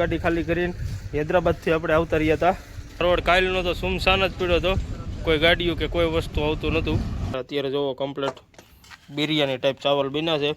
ગાડી ખાલી કરીને હૈદરાબાદથી આપણે આવતા રહ્યા હતા. રોડ કાલનો તો સુમસાન જ પીડ્યો હતો. કોઈ ગાડીઓ કે કોઈ વસ્તુ આવતું નહોતું. અત્યારે જોવો કમ્પ્લેટ બિરયાની ટાઈપ ચાવલ બન્યા છે.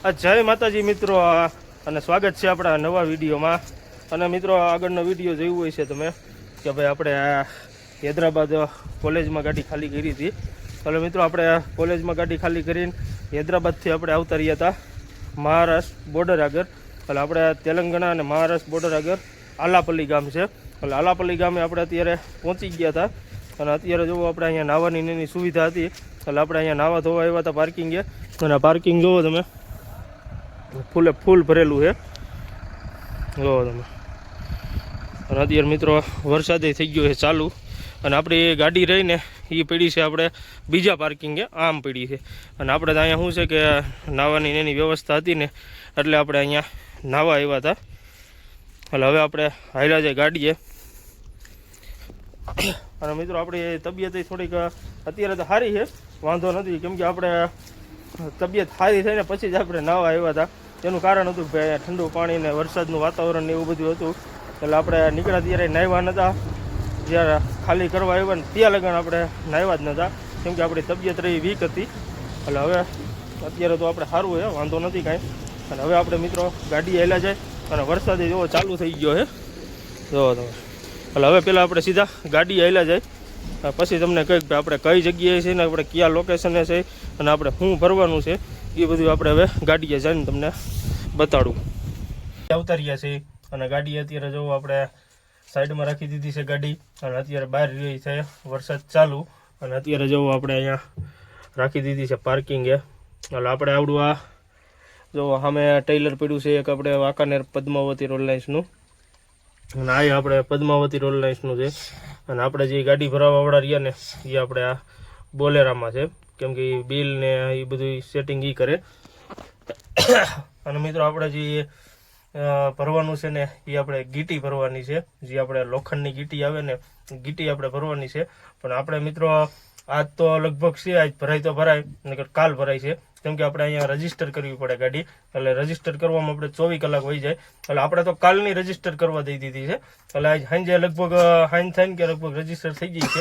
જય માતાજી મિત્રો અને સ્વાગત છે આપણા નવા વિડીયોમાં. અને મિત્રો આગળનો વીડિયો જોયું હોય છે તમે, કે ભાઈ આપણે હૈદરાબાદ કોલેજમાં ગાડી ખાલી કરી હતી. એટલે મિત્રો, આપણે કોલેજમાં ગાડી ખાલી કરીને હૈદરાબાદથી આપણે આવતા રહ્યા હતા, મહારાષ્ટ્ર બોર્ડર આગળ. એટલે આપણે તેલંગાણા અને મહારાષ્ટ્ર બોર્ડર આગળ, આલાપલ્લી ગામ છે. એટલે આલાપલ્લી ગામે આપણે અત્યારે પહોંચી ગયા હતા. અને અત્યારે જોવો, આપણે અહીંયા નાવાની એની સુવિધા હતી. એટલે આપણે અહીંયા નાવા ધોવા આવ્યા હતા પાર્કિંગે અને પાર્કિંગ જોવો તમે. ફૂલે ફૂલ ભરેલું છે. જોવો તમે. અને અત્યારે મિત્રો વરસાદે થઈ ગયો છે ચાલુ. અને આપણી ગાડી રહીને એ પડી છે આપણે બીજા પાર્કિંગે, આમ પડી છે. અને આપણે તો અહીંયા શું છે કે નાવાની એની વ્યવસ્થા હતી ને, એટલે આપણે અહીંયા નાવા આવ્યા હતા. એટલે હવે આપણે હાલ્યા જાય ગાડીએ. અને મિત્રો આપણી તબિયત થોડીક, અત્યારે તો સારી છે. વાંધો નથી. કેમ કે આપણે તબિયત સારી થઈને પછી જ આપણે નાવા આવ્યા હતા. તેનું કારણ હતું કે ઠંડુ પાણી ને વરસાદનું વાતાવરણ ને એવું બધું હતું. એટલે આપણે નીકળ્યા ત્યારે નાહવા નહોતા જ્યારે ખાલી કરવા આવ્યા ને ત્યાં લગન આપણે નાહવા જ નહોતા કેમ કે આપણી તબિયત રહી વીક હતી. એટલે હવે અત્યારે તો આપણે સારું છે, વાંધો નથી કાંઈ. અને હવે આપણે મિત્રો ગાડી આવેલા જાય અને વરસાદ એવો ચાલુ થઈ ગયો છે. જો તમે એટલે હવે પહેલાં આપણે સીધા ગાડી આવેલા જાય પછી તમને કંઈક કે આપણે કઈ જગ્યાએ છે ને આપણે કયા લોકેશને છે અને આપણે શું ભરવાનું છે, એ બધું આપણે હવે ગાડીએ જઈને તમને બતાડું. આવતા રહ્યા છે અને ગાડી અત્યારે જો આપણે સાઈડમાં રાખી દીધી છે ગાડી અને અત્યારે બહાર રહી છે, વરસાદ ચાલુ અને અત્યારે જો આપણે અહીંયા રાખી દીધી છે પાર્કિંગે એટલે આપણે આવડું આ જો સામે ટેલર પડ્યું છે, એક આપણે વાંકાનેર પદ્માવતી રોડ લાઇન્સનું અને આ આપણે પદ્માવતી રોલ લાઇન્સનું છે. અને આપણે જે ગાડી ભરાવાવાળા રહ્યા ને, એ આપણે આ બોલેરામાં છે. કેમ કે ઈ બિલ ને એ બધું સેટિંગ એ કરે. અને મિત્રો આપણે જે ભરવાનું છે ને, એ આપણે ગીટી ભરવાની છે. જે આપણે લોખંડની ગીટી આવે ને, ગીટી આપણે ભરવાની છે. પણ આપણે મિત્રો આજ તો લગભગ છે, આજ ભરાય તો ભરાય, નકર કાલ ભરાય છે. કેમ કે આપણે અહીંયા રજિસ્ટર કરવી પડે ગાડી. એટલે રજિસ્ટર કરવામાં આપણે ચોવીસ કલાક વહી જાય. એટલે આપણે તો કાલની રજિસ્ટર કરવા દઈ દીધી છે. એટલે આજ સાંજે લગભગ હાઈન થાય કે લગભગ રજિસ્ટર થઈ ગઈ છે.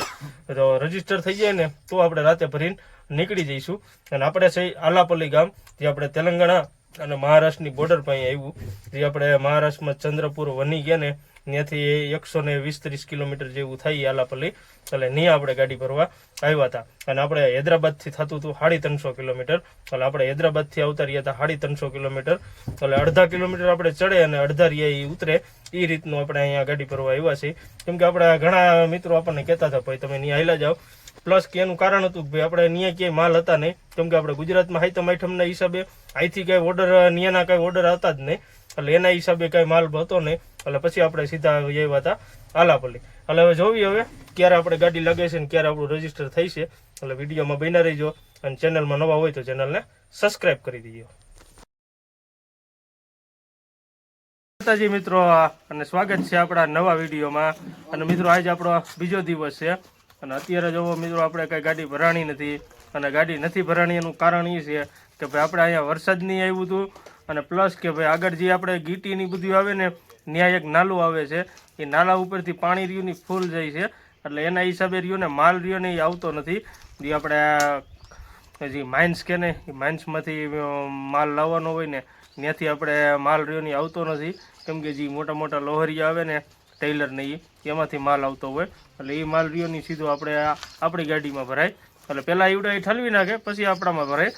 તો રજિસ્ટર થઈ જાય ને, તો આપણે રાતે ભરીને નીકળી જઈશું. અને આપણે છે, આલાપલ્લી ગામ, જે આપણે તેલંગાણા અને મહારાષ્ટ્રની બોર્ડર પાસે આવ્યું. જે આપણે મહારાષ્ટ્રમાં ચંદ્રપુર વની ગયા ને ત્યાંથી એકસો ને વીસ ત્રીસ કિલોમીટર જેવું થાય આલાપલ્લી. એટલે નહીં આપણે ગાડી ભરવા આવ્યા હતા. અને આપણે હૈદરાબાદથી થતું હતું સાડી ત્રણસો કિલોમીટર. એટલે આપણે હૈદરાબાદથી આવતા રહ્યા હતા સાડી ત્રણસો કિલોમીટર. એટલે અડધા કિલોમીટર આપણે ચડે અને અડધા રહ્યા એ ઉતરે. એ રીતનું આપણે અહીંયા ગાડી ભરવા આવ્યા છીએ. કેમ કે આપણે ઘણા મિત્રો આપણને કહેતા હતા, ભાઈ, તમે ત્યાં આવેલા જાઓ. પ્લસ કે એનું કારણ હતું કે ભાઈ, આપણે અહીંયા ક્યાંય માલ હતા નહીં. કેમ કે આપણે ગુજરાતમાં હાઈતમ આઈટમના હિસાબે અહીંથી કાંઈ ઓર્ડર ન્યાના કાંઈ ઓર્ડર હતા જ નહીં. એટલે એના હિસાબે કાંઈ માલ હતો નહીં. એટલે પછી આપણે સીધા આવ્યા હતા આલાપલ્લી. એટલે હવે જોવી હવે ક્યારે આપણે ગાડી લાગે ને ક્યારે આપણું રજિસ્ટર થઈ છે. એટલે વિડીયોમાં બન્યા રહીજો અને ચેનલમાં નવા હોય તો ચેનલને સબસ્ક્રાઈબ કરી દીજો. માતાજી મિત્રો, અને સ્વાગત છે આપણા નવા વિડીયોમાં. અને મિત્રો, આજે આપણો બીજો દિવસ છે. અને અત્યારે જોવો મિત્રો, આપણે કઈ ગાડી ભરાણી નથી. અને ગાડી નથી ભરાણી એનું કારણ એ છે કે ભાઈ આપણે અહીંયા વરસાદ નહીં આવ્યું હતું. અને પ્લસ કે ભાઈ આગળ જે આપણે ગીટીની બધું આવે ને ત્યાં એક નાલું આવે છે એ નાલા ઉપરથી પાણી રહ્યું ફૂલ જાય છે. એટલે એના હિસાબે રહ્યું ને માલ રહ્યો ને એ આવતો નથી. જે આપણે જે માઇન્સ કે ને એ માઇન્સમાંથી માલ લાવવાનો હોય ને ત્યાંથી આપણે માલ રહ્યો ને આવતો નથી. કેમ કે જે મોટા મોટા લોહરી આવે ને ટેલર ને ઈ, એમાંથી માલ આવતો હોય. એટલે એ માલ રહ્યો ની સીધો આપણે આપણી ગાડીમાં ભરાય. એટલે પહેલાં એવડો એ ઠલવી નાખે પછી આપણામાં ભરાય.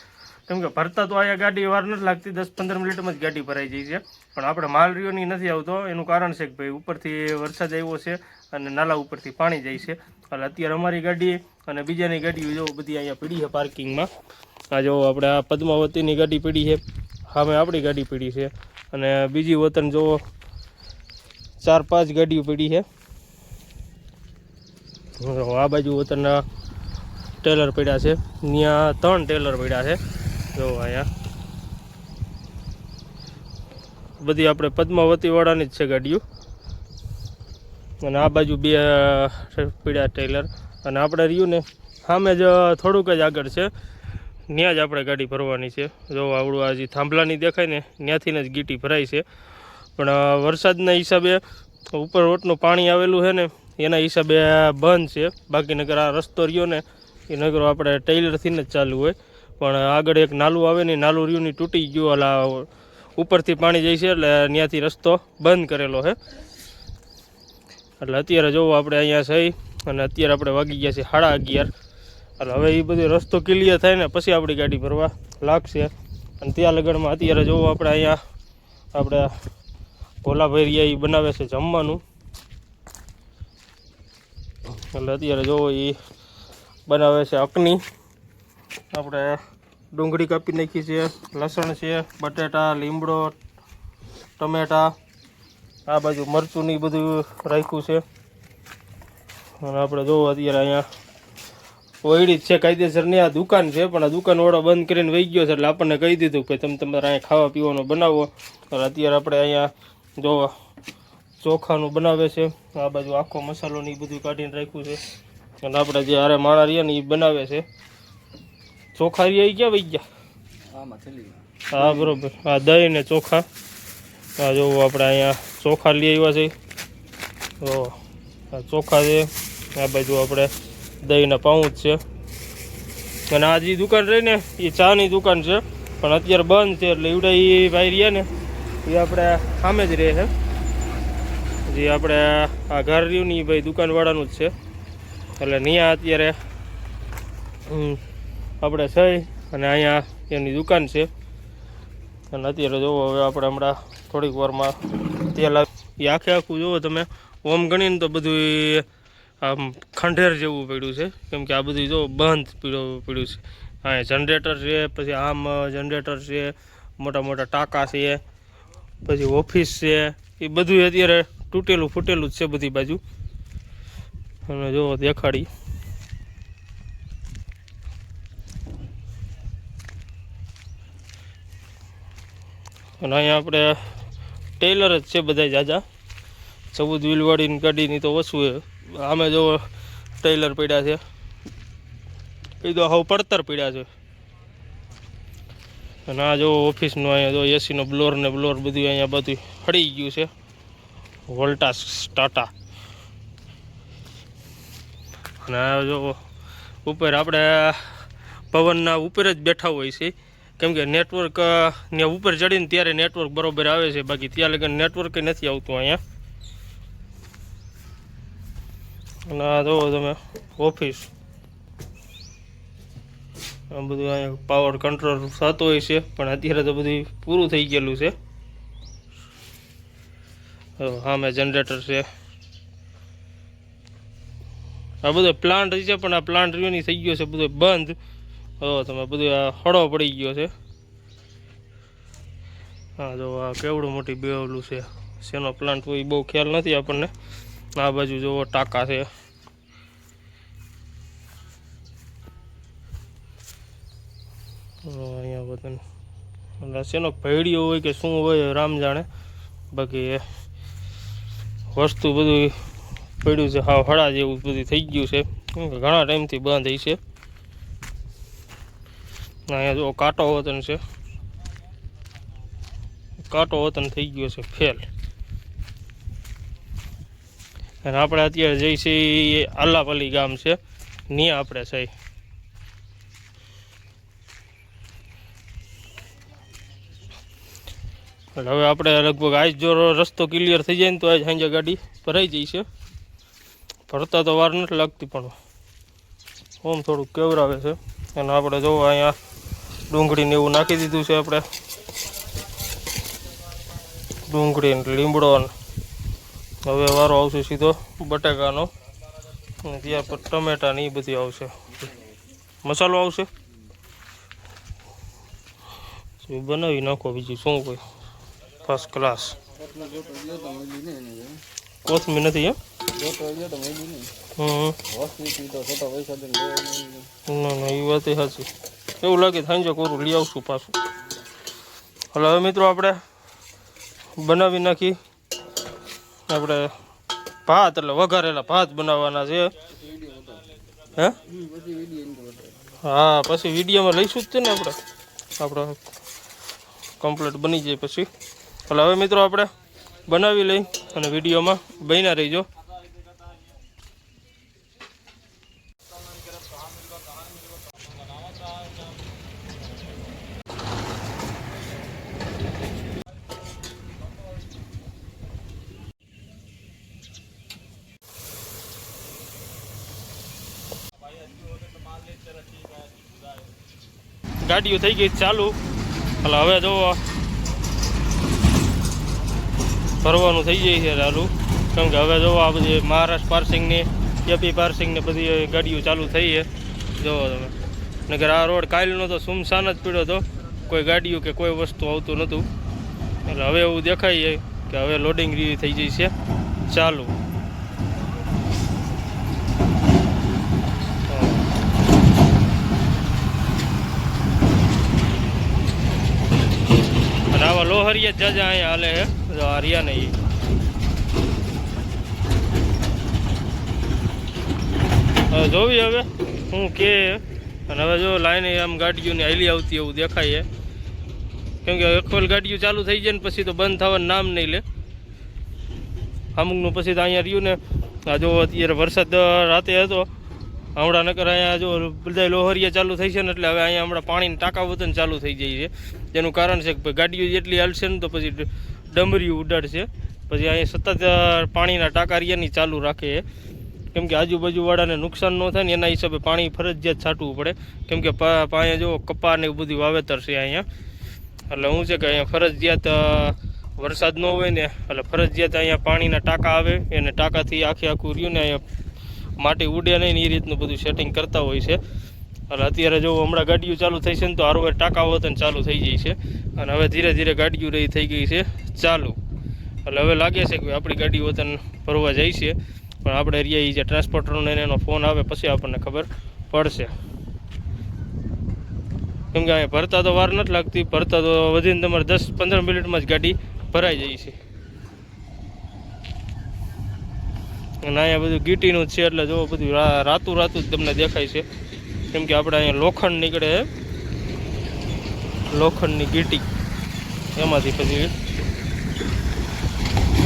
કેમ કે ભરતા તો અહીંયા ગાડી વાર નથી લાગતી, દસ પંદર મિનિટમાં જ ગાડી ભરાઈ જાય છે. પણ આપણે માલ રહ્યો નથી આવતો, એનું કારણ છે કે ભાઈ ઉપરથી વરસાદ આવ્યો છે અને નાલા ઉપરથી પાણી જાય છે. એટલે અત્યારે અમારી ગાડી અને બીજાની ગાડીઓ જો બધી અહીંયા પડી છે પાર્કિંગમાં. આ જો આપણે આ પદ્માવતીની ગાડી પડી છે, સામે આપણી ગાડી પડી છે. અને બીજી વતન જો ચાર પાંચ ગાડીઓ પડી છે. આ બાજુ વતન ટેલર પડ્યા છે ત્યાં ત્રણ ટેલર પડ્યા છે. જો અહીંયા. બધી આપણે પદ્માવતીવાળાની જ છે ગાડીઓ. અને આ બાજુ બે પીડા ટેલર. અને આપણે રહ્યું ને, સામે જ થોડુંક જ આગળ છે. ત્યાં જ આપણે ગાડી ભરવાની છે. જો આવડું આજે થાંભલાની દેખાય ને ત્યાંથી જ ગીટી ભરાય છે. પણ વરસાદના હિસાબે ઉપર રોટનું પાણી આવેલું છે ને, એના હિસાબે બંધ છે. બાકી નગર આ રસ્તો રહ્યો ને, એ નગરો આપણે ટ્રેલરથી જ ચાલુ હોય. પણ આગળ એક નાલું આવે ને નાલું રહ્યું તૂટી ગયું. એટલે ઉપરથી પાણી જાય છે એટલે ત્યાંથી રસ્તો બંધ કરેલો છે એટલે અત્યારે જોવો આપણે અહીંયા સહી અને અત્યારે આપણે વાગી ગયા છે સાડા અગિયાર. એટલે હવે એ બધો રસ્તો ક્લિયર થાય ને પછી આપણી ગાડી ભરવા લાગશે. અને ત્યાં લગનમાં અત્યારે જોવો આપણે અહીંયા આપણે ભોલાભાઈ રહ્યા એ બનાવે છે જમવાનું. એટલે અત્યારે જોવો એ બનાવે છે અકની. આપણે ડુંગળી કાપી નાખી છે, લસણ છે, બટેટા, લીમડો, ટમેટા, આ બાજુ મરચું ને બધું રાખ્યું છે. અને આપણે જોવો અત્યારે અહીંયા ઓયડી જ છે કાયદેસરની આ દુકાન છે, પણ આ દુકાનવાળો બંધ કરીને વહી ગયો છે, એટલે આપણને કહી દીધું કે તમે તમારે અહીંયા ખાવા પીવાનું બનાવો. અને અત્યારે આપણે અહીંયા જોવો ચોખાનું બનાવે છે, આ બાજુ આખો મસાલો ને બધું કાઢીને રાખ્યું છે. અને આપણે જે હારે માણા રહીએ ને એ બનાવે છે. ચોખા રહી ગયા વહી ગયા હા બરોબર. આ દહીં ને ચોખા. આ જો આપણે અહીંયા ચોખા લઈ આવ્યા છે. તો આ ચોખા છે. આ બાજુ આપણે દહીંના પાઉચ છે. અને આ જે દુકાન રહી ને એ ચાની દુકાન છે. પણ અત્યારે બંધ છે એટલે એવડા એ ભાઈ રહ્યા ને એ આપણે સામે જ રહે છે. જે આપણે આ ઘર રહ્યું ને એ ભાઈ દુકાનવાળાનું જ છે. એટલે ત્યાં અત્યારે હમ, આપણે થઈ અને અહીંયા એની દુકાન છે. અને અત્યારે જોવો હવે આપણે હમણાં થોડીક વારમાં તેલ એ આખે આખું જુઓ તમે. ઓમ ગણીને તો બધું આમ ખંડેર જેવું પડ્યું છે. કેમ કે આ બધું જો બંધ પીડ્યું પડ્યું છે. હા જનરેટર છે, પછી આમ જનરેટર છે, મોટા મોટા ટાંકા છે, પછી ઓફિસ છે. એ બધું અત્યારે તૂટેલું ફૂટેલું જ છે બધી બાજુ. અને જો દેખાડી. અને અહીંયા આપણે ટેલર જ છે બધા જાજા. ચૌદ વ્હીલવાળીની ગાડીની તો ઓછું આમે જો ટેલર પડ્યા છે. એ તો હવે પડતર પડ્યા છે. અને આ જો ઓફિસનું અહીંયા જો એસીનો બ્લોર ને બ્લોર બધું અહીંયા બધું હળી ગયું છે. વોલ્ટાસ ટાટા. અને જો ઉપર આપણે પવનના ઉપર જ બેઠા હોય છે. કેમ કે નેટવર્ક ને ઉપર ચડીને ત્યારે નેટવર્ક બરોબર આવે છે. બાકી ત્યાં લગન નેટવર્ક નથી આવતું અહીંયા. અને આ જુઓ તમે ઓફિસ આ બધું અહીંયા પાવર કંટ્રોલ થતો હોય છે, પણ અત્યારે તો બધું પૂરું થઈ ગયેલું છે. હા સામે જનરેટર છે. આ બધો પ્લાન્ટ છે, પણ આ પ્લાન્ટ રહ્યો થઈ ગયો છે બધો બંધ. હવે તમે બધું આ હળો પડી ગયો છે. હા જો આ કેવડું મોટી બેવલું છે. શેનો પ્લાન્ટ હોય બહુ ખ્યાલ નથી આપણને. આ બાજુ જોવો ટાંકા છે. હા, અહીંયા બધાને. શેનો ભેડિયો હોય કે શું હોય રામ જાણે. બાકી વસ્તુ બધું પડ્યું છે હાવ હળા જેવું બધું થઈ ગયું છે. ઘણા ટાઈમથી બંધ થઈ છે અહીંયા જો કાંટો વતન છે. કાંટો વતન થઈ ગયો છે, ફેલ. અને આપણે અત્યારે જઈ છીએ આલાપલી ગામ છે ત્યાં આપણે છે હવે આપણે લગભગ આજ જો રસ્તો ક્લિયર થઈ જાય ને તો આજ સાંજે ગાડી ભરાઈ જઈ છે. ભરતા તો વાર નથી લાગતી પણ ઓમ થોડુંક કેવરાવે છે. અને આપણે જોવા અહીંયા ડુંગળીને એવું નાખી દીધું છે આપણે. ડુંગળી ને લીમડો ને હવે વારો આવશે સીધો બટાકાનો. અને ત્યાર પર ટમેટા ને એ બધી આવશે. મસાલો આવશે? બનાવી નાખો બીજું? શું કોઈ? ફર્સ્ટ ક્લાસ કોથમીર નથી એમ? હમ. ના ના એ વાત સાચી. એવું લાગે સાંજે કોરું લઈ આવશું પાછું. એટલે હવે મિત્રો આપણે બનાવી નાખી. આપણે ભાત, એટલે વઘારેલા ભાત બનાવવાના છે. હે. હા, પછી વિડીયોમાં લઈશું જ છે ને આપણે. આપણે કમ્પ્લીટ બની જાય પછી. એટલે હવે મિત્રો આપણે બનાવી લઈ અને વિડીયોમાં બન્યા રહીજો. ગાડીઓ થઈ ગઈ ચાલુ. એટલે હવે જો ભરવાનું થઈ જાય છે ચાલુ. કેમ કે હવે જો આ બધી મહારાષ્ટ્ર પાર્સિંગની એપી પાર્સિંગની બધી ગાડીઓ ચાલુ થઈ છે. જોવો તમે. નગર આ રોડ કાલનો તો સુમસાન જ પીડ્યો હતો. કોઈ ગાડીઓ કે કોઈ વસ્તુ આવતું નહોતું. એટલે હવે એવું દેખાય છે કે હવે લોડિંગ થઈ જઈ છે. ચાલુ. લોહરિયા જાજા અહીંયા હાલે છે. જો આ રહ્યા ને ઈ. હવે જોવી હવે હું કે અને હવે જો લાઈન આમ ગાડીઓની હાલી આવતી એવું દેખાય કેમ કે એકલ ગાડીઓ ચાલુ થઈ જાય ને પછી તો બંધ થવાનું નામ નહીં લે. અમુકનું પછી તો અહીંયા રહ્યું ને. આ જો અત્યારે વરસાદ રાતે હતો. હમણાં નકર અહીંયા જો બધા લોહરીયા ચાલુ થઈ છે ને એટલે હવે અહીંયા હમણાં પાણીની ટાંકા વતન ચાલુ થઈ જાય છે. જેનું કારણ છે કે ગાડીઓ જેટલી હાલશે ને તો પછી ડમરીઓ ઉડાડશે. પછી અહીંયા સતત પાણીના ટાંકા રિયાની ચાલુ રાખે કેમ કે આજુબાજુવાળાને નુકસાન ન થાય ને એના હિસાબે પાણી ફરજિયાત છાંટવું પડે. કેમ કે અહીંયા જો કપા ને બધું વાવેતર છે અહીંયા. એટલે શું છે કે અહીંયા ફરજિયાત વરસાદ ન હોય ને એટલે ફરજિયાત અહીંયા પાણીના ટાંકા આવે એને ટાંકાથી આખે આખું રહ્યું ને અહીંયા માટી ઉડે નહીં એ રીતનું બધું સેટિંગ કરતા હોય છે. એટલે અત્યારે જો હમણાં ગાડીઓ ચાલુ થઈ છે ને તો હારું ટાંકા વતન ચાલુ થઈ જાય છે. અને હવે ધીરે ધીરે ગાડીઓ રહી થઈ ગઈ છે ચાલુ. એટલે હવે લાગે છે કે આપણી ગાડી વતન ભરવા જાય છે. પણ આપણે એરિયા જે ટ્રાન્સપોર્ટરનો એનો ફોન આવે પછી આપણને ખબર પડશે. કેમ કે અહીંયા ભરતા તો વાર નથી લાગતી, ભરતા તો વધીને તમારે દસ પંદર મિનિટમાં જ ગાડી ભરાઈ જાય છે. અને અહીંયા બધું ગીટીનું જ છે એટલે જો બધું રાતું રાતું જ તમને દેખાય છે. કેમ કે આપણે અહીંયા લોખંડ નીકળે લોખંડની ગીટી. એમાંથી પછી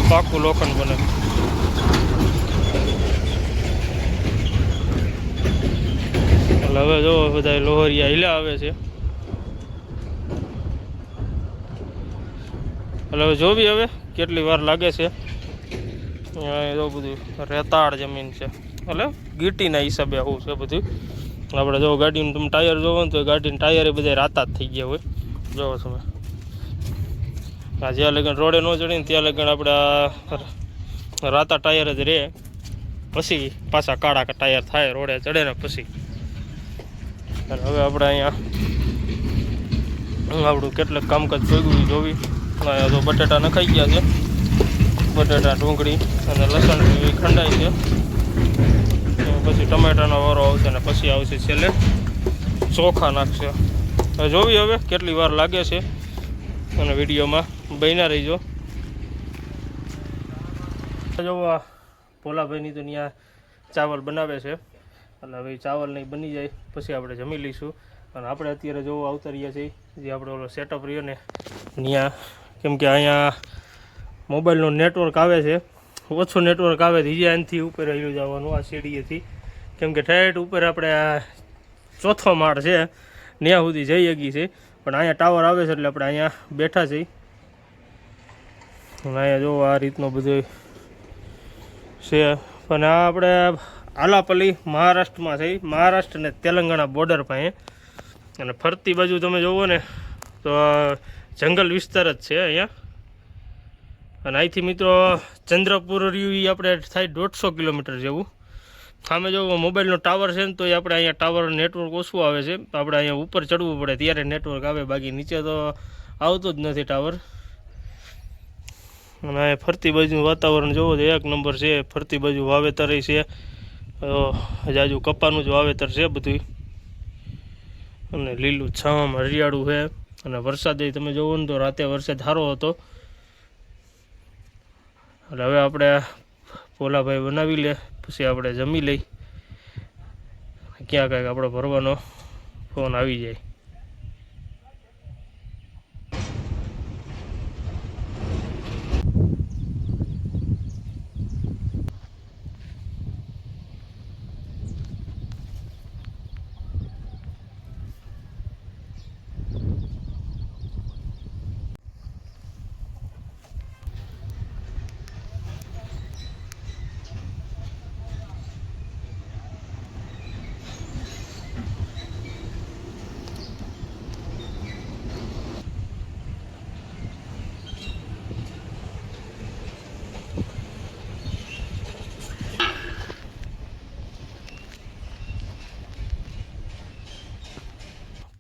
પાકું લોખંડ બને. એટલે હવે જો બધા લોહરિયા હિલા આવે છે. એટલે હવે જોવી હવે કેટલી વાર લાગે છે. જો બધું રેતાળ જમીન છે. એટલે ગીટીના હિસાબે આવું છે બધું. આપણે જો ગાડીનું તમે ટાયર જોવો ને તો ગાડીના ટાયર બધા રાતા જ થઈ ગયા હોય. જોવો તમે. આ જ્યાં લગન રોડે ન ચડીને ત્યાં લગન આપણે રાતા ટાયર જ રહે પછી પાછા કાળા ટાયર થાય, રોડે ચડે ને પછી. અને હવે આપણે અહીંયા આપણું કેટલાક કામકાજ ભેગું જોવી. અહીંયા તો બટેટા નખાઈ ગયા છે. બટેટા ડુંગળી અને લસણ ખંડાઈ છે. પછી ટમેટાનો વારો આવશે અને પછી આવશે છેલ્લે ચોખા નાખશે. જોવી હવે કેટલી વાર લાગે છે. અને વિડીયોમાં બન્યા રહીજો. જોવો ભોલાભાઈની તો ત્યાં ચાવલ બનાવે છે. એટલે હવે ચાવલ નહીં બની જાય. પછી આપણે જમી લઈશું. અને આપણે અત્યારે જોવો આવતા રહ્યા છીએ, જે આપણે ઓલો સેટઅપ રહ્યો ને, ત્યાં કેમ કે અહીંયા મોબાઈલનું નેટવર્ક આવે છે. ઓછું નેટવર્ક આવે છે એનથી ઉપર રહ્યું જવાનું, આ સીડીએથી કેમ કે ઠેઠ ઉપર આપણે ચોથો માળ છે ત્યાં સુધી જઈ શકી છે. પણ અહીંયા ટાવર આવે છે એટલે આપણે અહીંયા બેઠા છીએ. અહીંયા જો આ રીતનું બધો છે. પણ આ આપણે આલાપલ્લી મહારાષ્ટ્રમાં છે. મહારાષ્ટ્ર અને તેલંગાણા બોર્ડર પાસે. અને ફરતી બાજુ તમે જોવો ને, તો જંગલ વિસ્તાર જ છે અહીંયા. અને અહીંથી મિત્રો ચંદ્રપુર રહ્યું એ આપણે થાય દોઢસો કિલોમીટર જેવું. સામે જો મોબાઈલનો ટાવર છે ને, તો એ આપણે અહીંયા ટાવર નેટવર્ક ઓછું આવે છે. આપણે અહીંયા ઉપર ચડવું પડે ત્યારે નેટવર્ક આવે, બાકી નીચે તો આવતું જ નથી ટાવર. અને અહીંયા ફરતી બાજુ વાતાવરણ જોવો તો એક નંબર છે, ફરતી બાજુ વાવેતર છે. જાજુ કપાનું જ વાવેતર છે બધું અને લીલું છાવામાં હરિયાળું છે. અને વરસાદ તમે જોવો ને તો રાતે વરસાદ સારો હતો. એટલે હવે આપણે પોલાભાઈ બનાવી લે, પછી આપણે જમી લઈ. ક્યાં કાંઈક આપણે ભરવાનો ફોન આવી જાય.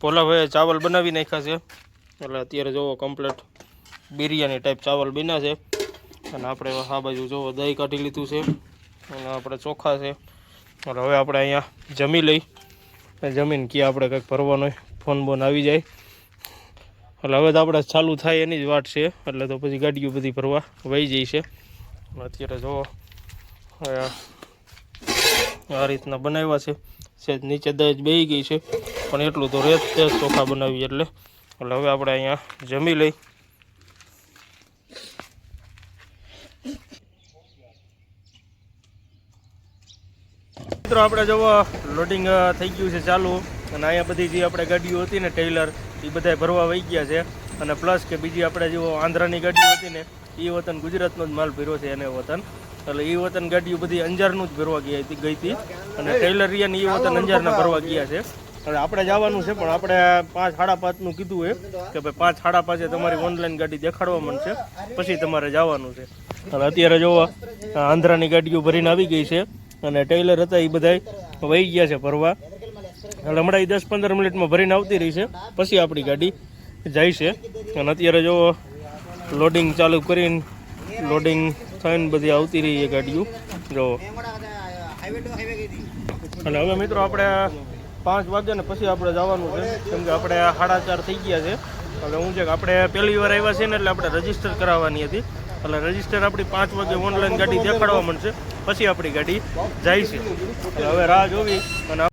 પોલાભાઈએ ચાવલ બનાવી નાખ્યા છે. એટલે અત્યારે જોવો કમ્પ્લેટ બિરયાની ટાઈપ ચાવલ બન્યા છે. અને આપણે આ બાજુ જોવો, દહીં કાઢી લીધું છે. અને આપણે ચોખા છે. એટલે હવે આપણે અહીંયા જમી લઈ. જમીન ક્યાં આપણે કંઈક ભરવાનો ફોન બોન આવી જાય. એટલે હવે તો આપણે ચાલુ થાય એની જ વાટ છે. એટલે તો પછી ગાડીઓ બધી ભરવા વહી જાય છે. અત્યારે જોવો આ રીતના બનાવ્યા છે. સેજ નીચે દહેજ બેહી ગઈ છે. પણ એટલું તો તે જ ચોખા બનાવી એટલે. એટલે હવે આપણે અહીંયા જમી લઈ. મિત્રો, આપણે જવો લોડિંગ થઈ ગયું છે ચાલુ. અને અહીંયા બધી જે આપણે ગાડીઓ હતી ને ટેલર એ બધા ભરવા વહી ગયા છે. અને પ્લસ કે બીજી આપણે જેવો આંધ્રાની ગાડીઓ હતી ને એ વતન ગુજરાતનો જ માલ ભર્યો છે એને વતન. એટલે એ વતન ગાડીઓ બધી અંજારનું જ ભરવા ગયા હતી, ગઈ હતી. અને ટેલર રિયાની એ વતન અંજારના ભરવા ગયા છે. અને આપણે જવાનું છે, પણ આપણે પાંચ સાડા પાંચનું કીધું એ કે ભાઈ પાંચ સાડા પાંચે તમારી ઓનલાઈન ગાડી દેખાડવા માંડશે. પછી તમારે જવાનું છે. અને અત્યારે જોવા આંધ્રાની ગાડીઓ ભરીને આવી ગઈ છે અને ટેલર હતા એ બધા વહી ગયા છે ભરવા એટલે હમણાં એ દસ પંદર મિનિટમાં ભરીને આવતી રહી છે. પછી આપણી ગાડી જાય છે. અને અત્યારે જો લોડિંગ ચાલુ કરીને લોડિંગ થઈને બધી આવતી રહી છે ગાડીઓ. જો અને હવે મિત્રો આપણે પાંચ વાગ્યા ને પછી આપણે જવાનું છે. કેમ કે આપણે સાડા ચાર થઈ ગયા છે. એટલે હું છે કે આપણે પહેલી વાર આવ્યા છે ને એટલે આપણે રજિસ્ટર કરાવવાની હતી. એટલે રજિસ્ટર આપણી પાંચ વાગે ઓનલાઈન ગાડી દેખાડવા મળશે. પછી આપણી ગાડી જાય છે. હવે રાહ જોવી અને